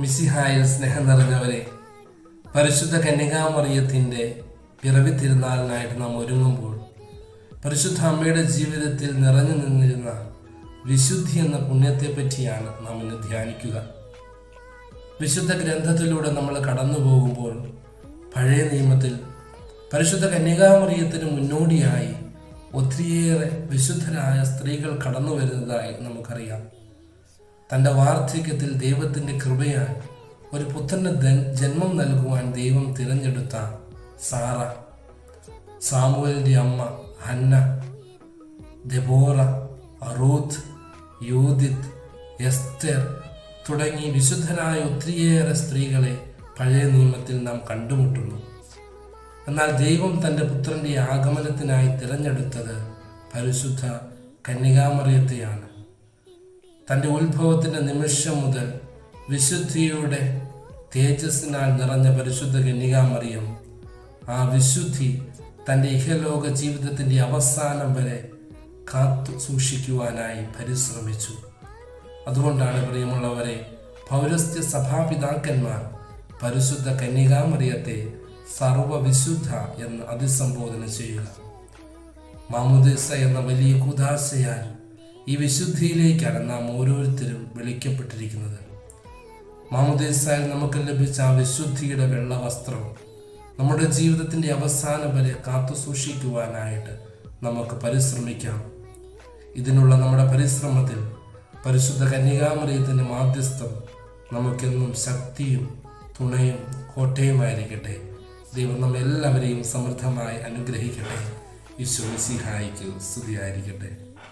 മിസിഹായിൽ സ്നേഹം നിറഞ്ഞവരെ പരിശുദ്ധ കന്യകാമറിയത്തിന്റെ പിറവി തിരുനാളിനായിട്ട് നാം ഒരുങ്ങുമ്പോൾ പരിശുദ്ധ അമ്മയുടെ ജീവിതത്തിൽ നിറഞ്ഞു നിന്നിരുന്ന വിശുദ്ധി എന്ന പുണ്യത്തെ പറ്റിയാണ് നാം ഇന്ന് ധ്യാനിക്കുക. വിശുദ്ധ ഗ്രന്ഥത്തിലൂടെ നമ്മൾ കടന്നു പോകുമ്പോൾ പഴയ നിയമത്തിൽ പരിശുദ്ധ കന്യകാമറിയത്തിന് മുന്നോടിയായി ഒത്തിരിയേറെ വിശുദ്ധരായ സ്ത്രീകൾ കടന്നു വരുന്നതായി നമുക്കറിയാം. തന്റെ വാർദ്ധക്യത്തിൽ ദൈവത്തിന്റെ കൃപയാൽ ഒരു പുത്രന് ജന്മം നൽകുവാൻ ദൈവം തിരഞ്ഞെടുത്ത സാറ സാമുവലിന്റെ അമ്മ Hannah Deborah Ruth Judith Esther തുടങ്ങി വിശുദ്ധരായ ഒത്തിരിയേറെ സ്ത്രീകളെ പഴയ നിയമത്തിൽ നാം കണ്ടുമുട്ടുന്നു. എന്നാൽ ദൈവം തന്റെ പുത്രന്റെ ആഗമനത്തിനായി തിരഞ്ഞെടുത്തത് പരിശുദ്ധ കന്യകാമറിയത്തെയാണ്. തന്റെ ഉത്ഭവത്തിന്റെ നിമിഷം മുതൽ വിശുദ്ധിയുടെ തേജസ്സിനാൽ നിറഞ്ഞ പരിശുദ്ധ കന്യകാമറിയം. ആ വിശുദ്ധി തന്റെ ഇഹലോക ജീവിതത്തിന്റെ അവസാനം വരെ കാത്തു സൂക്ഷിക്കുവാനായി പരിശ്രമിച്ചു. അതുകൊണ്ടാണ് പ്രിയമുള്ളവരെ പൗരസ്ത്യ സഭാപിതാക്കന്മാർ പരിശുദ്ധ കന്യകാമറിയത്തെ സർവവിശുദ്ധ എന്ന് അതിസംബോധന ചെയ്യുക. മാമുദിസ എന്ന വലിയ കുദാശയാൽ ഈ വിശുദ്ധിയിലേക്കാണ് നാം ഓരോരുത്തരും വിളിക്കപ്പെട്ടിരിക്കുന്നത്. മാമുദേസായിൽ നമുക്ക് ലഭിച്ച ആ വിശുദ്ധിയുടെ വെള്ള വസ്ത്രവും നമ്മുടെ ജീവിതത്തിന്റെ അവസാനം വരെ കാത്തു സൂക്ഷിക്കുവാനായിട്ട് നമുക്ക് പരിശ്രമിക്കാം. ഇതിനുള്ള നമ്മുടെ പരിശ്രമത്തിൽ പരിശുദ്ധ കന്യകാമറിയത്തിന്റെ മാധ്യസ്ഥം നമുക്കെന്നും ശക്തിയും തുണയും കോട്ടയുമായിരിക്കട്ടെ ദൈവം നമ്മെല്ലാവരെയും സമൃദ്ധമായി അനുഗ്രഹിക്കട്ടെ. ഈശോ മിശിഹായിക്ക് സ്തുതിയായിരിക്കട്ടെ.